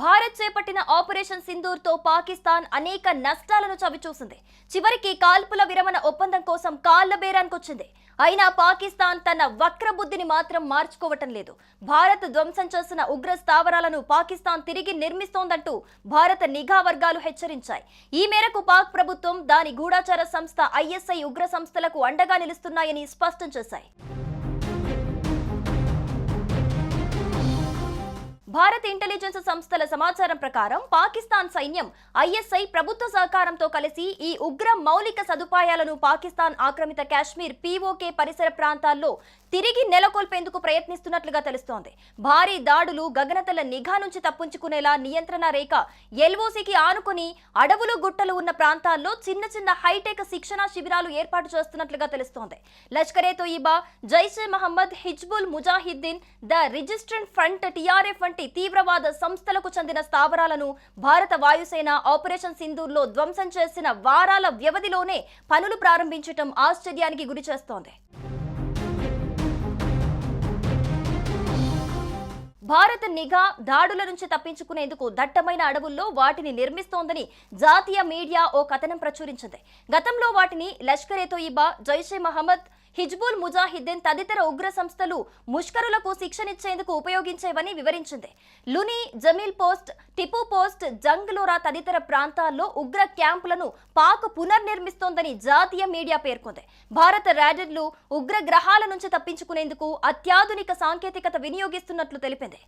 భారత్ చేపట్టిన ఆపరేషన్ సింధూర్తో పాకిస్తాన్ అనేక నష్టాలను చవిచూసింది. చివరికి కాల్పుల విరమణ ఒప్పందం కోసం కాళ్ళ బేరానికొచ్చింది. అయినా పాకిస్తాన్ తన వక్ర బుద్ధిని మాత్రం మార్చుకోవటం లేదు. భారత్ ధ్వంసం చేసిన ఉగ్ర స్థావరాలను పాకిస్తాన్ తిరిగి నిర్మిస్తోందంటూ భారత నిఘా వర్గాలు హెచ్చరించాయి. ఈ మేరకు పాక్ ప్రభుత్వం దాని గూఢాచార సంస్థ ఐఎస్ఐ ఉగ్ర సంస్థలకు అండగా నిలుస్తున్నాయని స్పష్టం చేశాయి. భారత ఇంటెలిజెన్స్ సంస్థల సమాచారం ప్రకారం పాకిస్తాన్ సైన్యం ఐఎస్ఐ ప్రభుత్వ సహకారంతో కలిసి ఈ ఉగ్ర మౌలిక సదుపాయాలను పాకిస్తాన్ ఆక్రమిత కాశ్మీర్ పీఓకే పరిసర ప్రాంతాల్లో తిరిగి నెలకొల్పేందుకు ప్రయత్నిస్తున్నట్లుగా తెలుస్తోంది. భారీ దాడులు గగనతల నిఘా నుంచి తప్పించుకునేలా నియంత్రణ రేఖ ఎల్ఓసికి ఆనుకుని అడవులు గుట్టలు ఉన్న ప్రాంతాల్లో చిన్న చిన్న హైటెక్ శిక్షణా శిబిరాలు ఏర్పాటు చేస్తున్నట్లుగా తెలుస్తోంది. Lashkare Taiba Jaishe Mohammed Hizbul Mujahideen the resistance front TRF వంటి తీవ్రవాద సంస్థలకు చెందిన స్థావరాలను భారత వాయుసేన ఆపరేషన్ సింధూర్లో ధ్వంసం చేసిన వారాల వ్యవధిలోనే పనులు ప్రారంభించటం ఆశ్చర్యానికి గురి చేస్తోంది. భారత నిఘా దాడుల నుంచి తప్పించుకునేందుకు దట్టమైన అడవుల్లో వాటిని నిర్మిస్తోందని జాతీయ మీడియా ఓ కథనం ప్రచురించింది. గతంలో వాటిని లష్కరే తోయిబా జైషే మహమ్మద్ హిజ్బుల్ ముజాహిద్దీన్ తదితర ఉగ్ర సంస్థలు ముష్కరులకు శిక్షణిచ్చేందుకు ఉపయోగించేవని వివరించింది. లుని జమీల్ పోస్ట్ టిపు పోస్ట్ జంగ్లోరా తదితర ప్రాంతాల్లో ఉగ్ర క్యాంపులను పాక్ పునర్నిర్మిస్తోందని జాతీయ మీడియా పేర్కొంది. భారత ర్యాడర్లు ఉగ్ర గ్రహాల నుంచి తప్పించుకునేందుకు అత్యాధునిక సాంకేతికత వినియోగిస్తున్నట్లు తెలిపింది.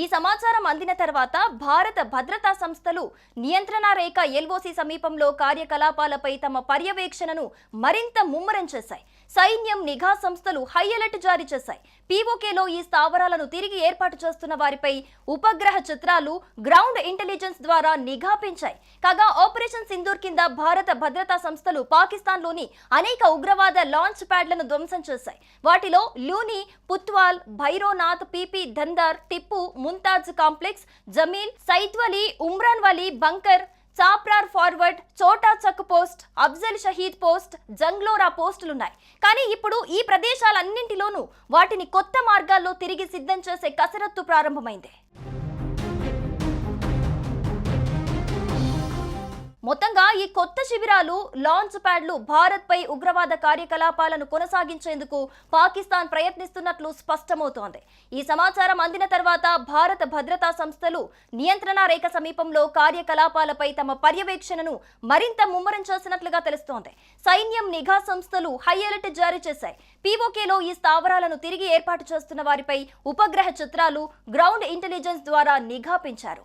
ఈ సమాచారం అందిన తర్వాత భారత భద్రతా సంస్థలు నియంత్రణ రేఖ ఎల్ఓసి సమీపంలో కార్యకలాపాలపై తమ పర్యవేక్షణను మరింత ముమ్మరం చేశాయి. సైన్యం నిఘా సంస్థలు హై అలర్ట్ జారీ చేశాయి. పీఓకేలో ఈ స్థావరాలను తిరిగి ఏర్పాటు చేస్తున్న వారిపై ఉపగ్రహ చిత్రాలు గ్రౌండ్ ఇంటెలిజెన్స్ ద్వారా నిఘా పెంచాయి. కాగా ఆపరేషన్ సింధూర్ కింద భారత భద్రతా సంస్థలు పాకిస్తాన్లోని అనేక ఉగ్రవాద లాంచ్ ప్యాడ్లను ధ్వంసం చేశాయి. వాటిలో Luni Putwal Bhaironath PP Dhandar Tippu Mumtaz complex Jamil Saitwali Umran Wali bunker Chapprar forward Chhota Chak post Afzal Shaheed post Jungalora పోస్టులున్నాయి. కానీ ఇప్పుడు ఈ ప్రదేశాలన్నింటిలోనూ వాటిని కొత్త మార్గాల్లో తిరిగి సిద్ధం చేసే కసరత్తు ప్రారంభమైంది. మొత్తంగా ఈ కొత్త శిబిరాలు లాంచ్ ప్యాడ్లు భారత్పై ఉగ్రవాద కార్యకలాపాలను కొనసాగించేందుకు పాకిస్తాన్ ప్రయత్నిస్తున్నట్లు స్పష్టమవుతోంది. ఈ సమాచారం అందిన తర్వాత భారత భద్రతా సంస్థలు నియంత్రణ రేఖ సమీపంలో కార్యకలాపాలపై తమ పర్యవేక్షణను మరింత ముమ్మరం చేసినట్లుగా తెలుస్తోంది. సైన్యం నిఘా సంస్థలు హై అలర్ట్ జారీ చేశాయి. పీఓకేలో ఈ స్థావరాలను తిరిగి ఏర్పాటు చేస్తున్న వారిపై ఉపగ్రహ చిత్రాలు గ్రౌండ్ ఇంటెలిజెన్స్ ద్వారా నిఘా పెంచారు.